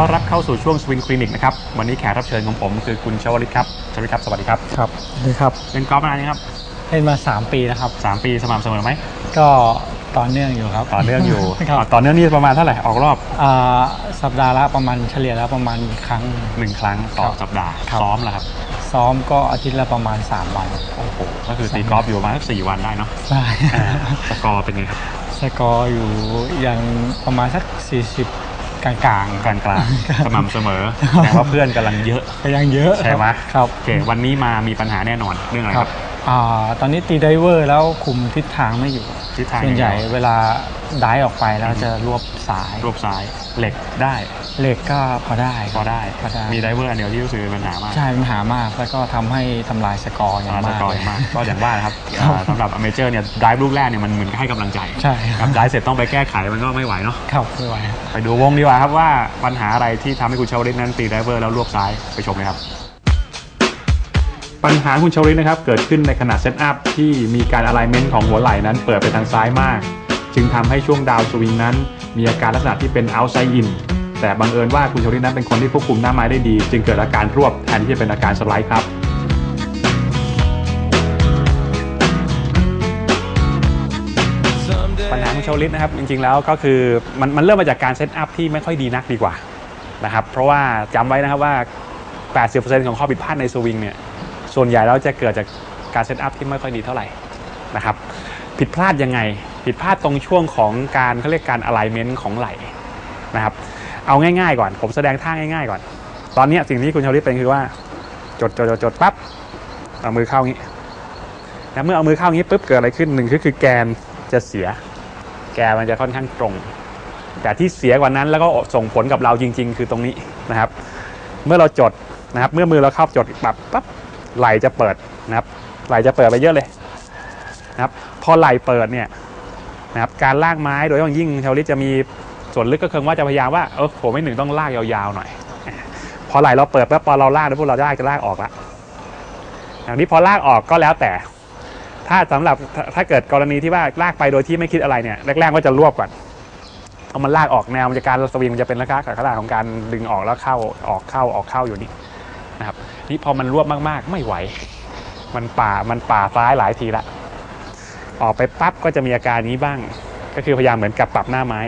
ต้อนรับเข้าสู่ช่วงสวิงคลินิกนะครับ วันนี้แขกรับเชิญของผมคือคุณชวลิตครับชวลิตครับ สวัสดีครับครับนี่ครับเล่นกอล์ฟมานานยังครับเล่นมา 3 ปีนะครับสามปีสม่ำเสมอไหมก็ต่อเนื่องอยู่ครับต่อเนื่องอยู่ครับอ่าต่อเนื่องนี่ประมาณเท่าไหร่ออกรอบอ่าสัปดาห์ละประมาณเฉลี่ยแล้วประมาณครั้งหนึ่งครั้งต่อครับสัปดาห์ครับซ้อมแล้วครับซ้อมก็อาทิตย์ละประมาณ 3 วัน โอ้โห ก็คือตีกอล์ฟอยู่ประมาณสักสี่วันได้เนาะ ใช่อ่าสกอร์เป็นไงครับ สกอร์อยู่อย่างประมาณสัก 40 กลางกลางกลางกลางๆสม่ำเสมอแต่ว่าเพื่อนกำลังเยอะๆก็ยังเยอะใช่ไหมครับโอเควันนี้มามีปัญหาแน่นอนเรื่องอะไรคครัรับบอ่าตอนนี้ตีไดเวอร์แล้วคุมทิศทางไม่อยู่ ทิศทางส่วนใหญ่เวลาได้ออกไปแล้วจะรวบสายรวบสายเหล็กได้ เหล็กก็พอได้พอได้พอได้มีไดเวอร์อันเดียวที่รู้สึกเป็นปัญหามากใช่ปัญหามากแล้วก็ทำให้ทำลายสกอร์อย่างมากสกอร์อย่างมากก็อย่างว่านะครับสำหรับอเมเจอร์เนี่ยได้ลูกแรกเนี่ยมันเหมือนให้กำลังใจใช่ครับได้เสร็จต้องไปแก้ไขมันก็ไม่ไหวเนาะครับไม่ไหวไปดูวงดีกว่าครับว่าปัญหาอะไรที่ทำให้คุณเชาวลิตนั้นตีไดเวอร์แล้วรวบสายไปชมเลยครับ ปัญหาคุณชาวลิตนะครับ เกิดขึ้นในขณะเซตอัพที่มีการอะไลเมนต์ของหัวไหล่นั้นเปิดไปทางซ้ายมาก จึงทำให้ช่วงดาวสวิงนั้น มีอาการลักษณะที่เป็น outside in แต่บังเอิญว่าคุณชาวลิตนั้นเป็นคนที่ควบคุมหน้าไม้ได้ดี จึงเกิดอาการรวบแทนที่จะเป็นอาการสไลด์ครับปัญหาของชาวลิตนะครับจริงๆแล้วก็คือมันมันเริ่มมาจากการเซตอัพที่ไม่ค่อยดีนักดีกว่านะครับเพราะว่าจำไว้นะครับว่า 80%ของข้อผิดพลาดในสวิงเนี่ย ส่วนใหญ่แล้วจะเกิดจากการเซตอัพที่ไม่ค่อยดีเท่าไหร่นะครับ ผิดพลาดยังไง ผิดพลาดตรงช่วงของการเขาเรียกการอะไลเมนต์ของไหล่นะครับ เอาง่ายๆก่อน ผมแสดงท่าง่ายๆก่อน ตอนนี้สิ่งที่คุณชาวลิตเป็นคือว่า จดจดจดจดปั๊บเอามือเข้างี้นะเมื่อเอามือเข้างี้ปุ๊บเกิดอะไรขึ้นหนึ่งก็คือแกนจะเสีย แกมันจะค่อนข้างตรง แต่ที่เสียกว่านั้นแล้วก็ส่งผลกับเราจริง ๆ คือตรงนี้นะครับ เมื่อเราจดนะครับ เมื่อมือเราเข้าจดปรับปั๊บ ไหลจะเปิดนะครับ ไหลจะเปิดไปเยอะเลยนะครับ พอไหลเปิดเนี่ยนะครับ การลากไม้โดยเฉพาะยิ่งชาวลิตจะมีส่วนลึกก็คือว่าจะพยายามว่าเออผมไม่หนึ่งต้องลากยาวๆหน่อย พอไหลเราเปิดปั๊บพอเราลากแล้วพวกเราลากจะลากออกละอย่างนี้พอลากออกก็แล้วแต่ ถ้าสำหรับถ้าถ้าเกิดกรณีที่ว่าลากไปโดยที่ไม่คิดอะไรเนี่ยแรกๆก็จะรวบก่อนเอามันลากออกแนวมันจะการสวิงมันจะเป็นลักษณะของการดึงออกแล้วเข้าออกเข้าออกเข้าอยู่นี่ นะครับนี่พอมันรวบมากๆ ไม่ไหว มันป่ามันป่าซ้ายหลายทีละ ออกไปปั๊บก็จะมีอาการนี้บ้าง ก็คือพยายามเหมือนกับปรับหน้าไม้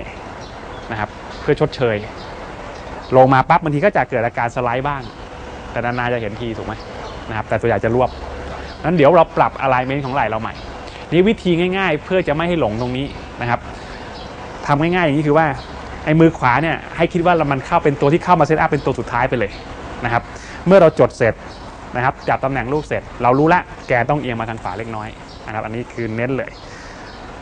นะครับ เพื่อชดเชย ลงมาปั๊บบางทีก็จะเกิดอาการสไลด์บ้าง แต่นานๆจะเห็นทีถูกไหมนะครับ แต่ตัวใหญ่จะรวบนั้นเดี๋ยวเราปรับ alignment ของไหล่เราใหม่นี่วิธีง่ายๆ เพื่อจะไม่ให้หลงตรงนี้นะครับทำง่ายๆอย่างนี้คือว่าไอ้มือขวาเนี่ยให้คิดว่ามันเข้าเป็นตัวที่เข้ามาเซตอัพเป็นตัวสุดท้ายไปเลยนะครับ เมื่อเราจดเสร็จนะครับจับตำแหน่งลูกเสร็จ เรารู้ละแกต้องเอียงมาทางขวาเล็กน้อยนะครับอันนี้คือเน้นเลย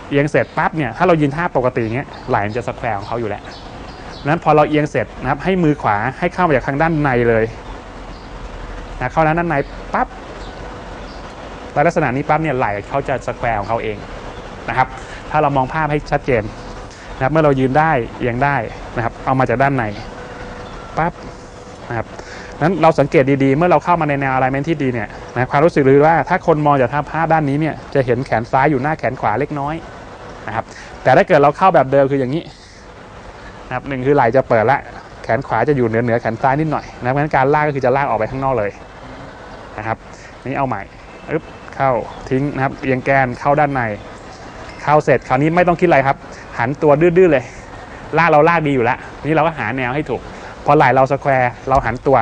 เอียงเสร็จปั๊บเนี่ยถ้าเรายืนท่าปกติอย่างเงี้ยไหล่มันจะสแควร์ของเขาอยู่แล้วนั้นพอเราเอียงเสร็จนะครับให้มือขวาให้เข้ามาจากทางด้านในเลยนะเข้าด้านในปั๊บแต่ลักษณะนี้ปั๊บเนี่ยไหล่เขาจะสแควร์ของเขาเองนะครับถ้าเรามองภาพให้ชัดเจนนะครับเมื่อเรายืนได้เอียงได้นะครับเอามาจากด้านในปั๊บนะครับ นั้นเราสังเกตดีๆ เมื่อเราเข้ามาในแนวอะไรเมนที่ดีเนี่ยนะความรู้สึกหรือว่าถ้าคนมองจากภาพด้านนี้เนี่ยจะเห็นแขนซ้ายอยู่หน้าแขนขวาเล็กน้อยนะครับแต่ถ้าเกิดเราเข้าแบบเดิมคืออย่างนี้นะครับหนึ่งคือไหล่จะเปิดละแขนขวาจะอยู่เหนือเหนือแขนซ้ายนิดหน่อยนะครับงั้นการลากก็คือจะลากออกไปข้างนอกเลยนะครับนี่เอาใหม่ปึ๊บเข้าทิ้งนะครับเอียงแกนเข้าด้านใน เข้าเสร็จคราวนี้ไม่ต้องคิดอะไรครับ หันตัวดื้อๆเลยลากเราลากดีอยู่แล้วนี่เราก็หาแนวให้ถูกพอไหล่เราสแควร์เราหันตัว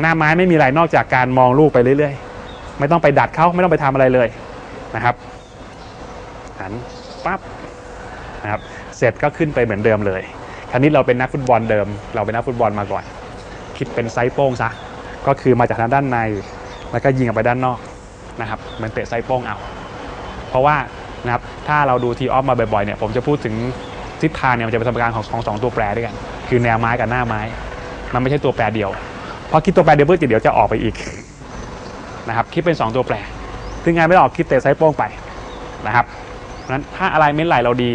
หน้าไม้ไม่มีอะไรนอกจากการมองลูกไปเรื่อยๆ ไม่ต้องไปดัดเขาไม่ต้องไปทำอะไรเลยนะครับหันปั๊บนะครับเสร็จก็ขึ้นไปเหมือนเดิมเลย คราวนี้เราเป็นนักฟุตบอลเดิม เราเป็นนักฟุตบอลมาก่อน คิดเป็นไซโป้งซะก็คือมาจากทางด้านในแล้วก็ยิงออกไปด้านนอกนะครับเหมือนเตะไซโป้งเอา เพราะว่านะครับถ้าเราดูทีออฟมาบ่อยๆเนี่ยผมจะพูดถึงทิศทางเนี่ยมันจะเป็นสมการของของสองตัวแปรด้วยกัน คือแนวไม้กับหน้าไม้ มันไม่ใช่ตัวแปรเดียว พราะคิดตัวแปรเดียวเพื่อเดี๋ยวจะออกไปอีกนะครับคิดเป็น 2 ตัวแปรถึงไงไม่ออกคิดเตะไซโป้งไปนะครับเพราะฉะนั้นถ้าอะไรเม้นไหลเราดี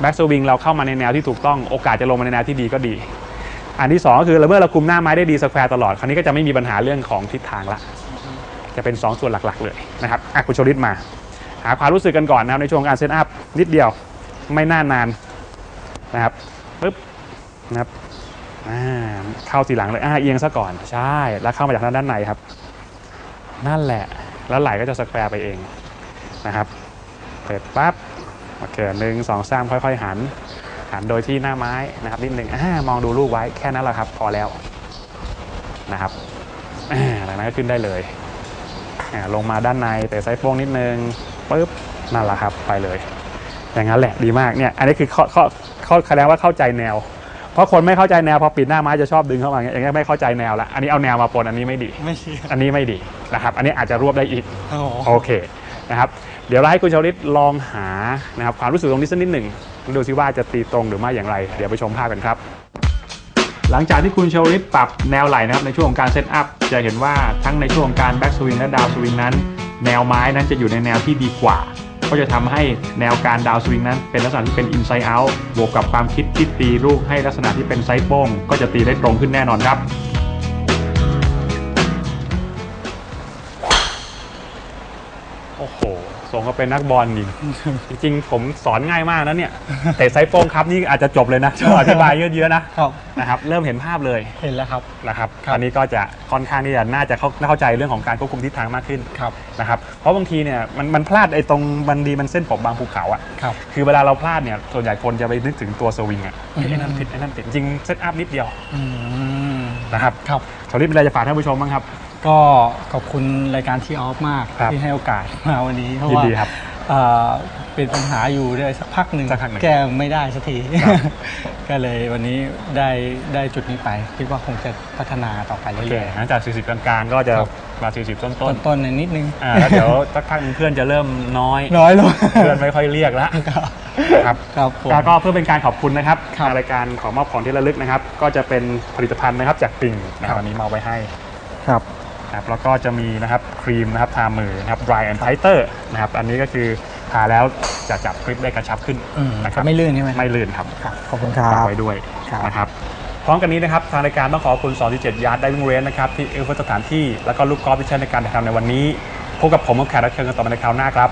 แบ็กสวิงเราเข้ามาในแนวที่ถูกต้องโอกาสจะลงมาในแนวที่ดีก็ดี อันที่สองก็คือเมื่อเราคุมหน้าไม้ได้ดีสแควร์ตลอด คราวนี้ก็จะไม่มีปัญหาเรื่องของทิศทางละ จะเป็น 2 ส่วนหลักๆ เลยนะครับอะคุณชลิตมา หาความรู้สึกกันก่อนนะครับในช่วงการเซตอัพนิดเดียวไม่น่านานนะครับปึ๊บนะครับ เข้าทีหลังเลยอ่าเอียงซะก่อนใช่ แล้วเข้ามาจากด้านในครับ นั่นแหละ แล้วไหลก็จะสแควร์ไปเองนะครับเสร็จปั๊บโอเคหนึ่งสองสามค่อย ๆ หัน หันโดยที่หน้าไม้นะครับนิดหนึ่งอ่ามองดูลูกไว้แค่นั้นแหละครับ พอแล้วนะครับหลังนั้นก็ขึ้นได้เลยลงมาด้านในแต่ไซส์โป้งนิดนึงปุ๊บนั่นแหละครับไปเลย อย่างนั้นแหละดีมากเนี่ยอันนี้คือข้อข้อข้อแสดงว่าเข้าใจแนว เพราะคนไม่เข้าใจแนวพอปิดหน้าไม้จะชอบดึงเข้ามาอย่างเงี้ยอย่างเงี้ยไม่เข้าใจแนวละอันนี้เอาแนวมาปนอันนี้ไม่ดี ไม่เชื่ออันนี้ไม่ดีนะครับอันนี้อาจจะรวบได้อีกโอ้โหโอเคนะครับเดี๋ยวเราให้คุณชาวลิตลองหานะครับความรู้สึกตรงนี้สักนิดหนึ่งดูซิว่าจะตีตรงหรือไม่อย่างไร เดี๋ยวไปชมภาพกันครับ หลังจากที่คุณชาวลิตปรับแนวไหลนะครับในช่วงของการเซตอัพจะเห็นว่าทั้งในช่วงของการแบ็กสวิงและดาวสวิงนั้น แนวไม้นั้นจะอยู่ในแนวที่ดีกว่า ก็จะทำให้แนวการดาวสวิงนั้น เป็นลักษณะที่เป็นอินไซ e ์เอาท์บวกกับความคิดที่ตีลูกให้ลักษณะที่เป็นไซส์โป้งก็จะตีได้ตรงขึ้นแน่นอนครับ โอ้โหสงก็เป็นนักบอลจริงจริงๆ ผมสอนง่ายมากนะเนี่ย แต่ไซส์โป้งครับนี่อาจจะจบเลยนะต้องอธิบายเยอะๆนะครับ นะครับ เริ่มเห็นภาพเลยเห็นแล้วครับนะครับครับอันนี้ก็จะค่อนข้างที่จะน่าจะเข้าเข้าใจเรื่องของการควบคุมทิศทางมากขึ้นครับนะครับ เพราะบางทีเนี่ยมันมันพลาดไอ้ตรงบันดีมันเส้นผมบางภูเขาอะครับคือเวลาเราพลาดเนี่ยส่วนใหญ่คนจะไปนึกถึงตัวสวิงอะอืมไอ้นั่นผิดไอ้นั่นผิดจริงเซตอัพนิดเดียวอืมนะครับครับชาวลิตมีอะไรจะฝากท่านผู้ชมบ้างครับ ก็ขอบคุณรายการทีออฟมากครับที่ให้โอกาสมาวันนี้เพราะยินว่าดีครับ เอ่อเป็นปัญหาอยู่ได้สักพักหนึ่งสักพักหนึ่งแก้ไม่ได้สักทีครับก็เลยวันนี้ได้ได้จุดนี้ไป คิดว่าคงจะพัฒนาต่อไปโอเคเรื่อยหลังจาก 40 กลางๆ ก็จะครับ มา 40 ต้นๆต้นๆในนิดนึงๆอ่าแล้วเดี๋ยวสักพักหนึ่งเพื่อนจะเริ่มน้อย น้อยลงเพื่อนไม่ค่อยเรียกแล้วครับ ครับผมก็ก็เพื่อเป็นการขอบคุณนะครับครับ ทางรายการขอมอบของที่ระลึกนะครับ ก็จะเป็นผลิตภัณฑ์นะครับจากปิงนะครับวันนี้มาไว้ให้ ครับ นะครับแล้วก็จะมีนะครับครีมนะครับทามือนะครับ dry and tighter นะครับอันนี้ก็คือทาแล้วจะจับกริปได้กระชับขึ้นอืมนะครับไม่ลื่นใช่ไหมไม่ลื่นครับครับขอบคุณครัฝากบไว้ด้วยครับ นะครับพร้อมกันนี้นะครับทางรายการต้องขอบคุณ247ยาร์ดไดวิ่งเรนนะครับที่เอื้อเฟื้อสถานที่แล้วก็ลูกกอล์ฟที่ใช้ในการถ่ายทำในวันนี้พบกับผมกับแขกรับเชิญกันต่อไปในคราวหน้าครับ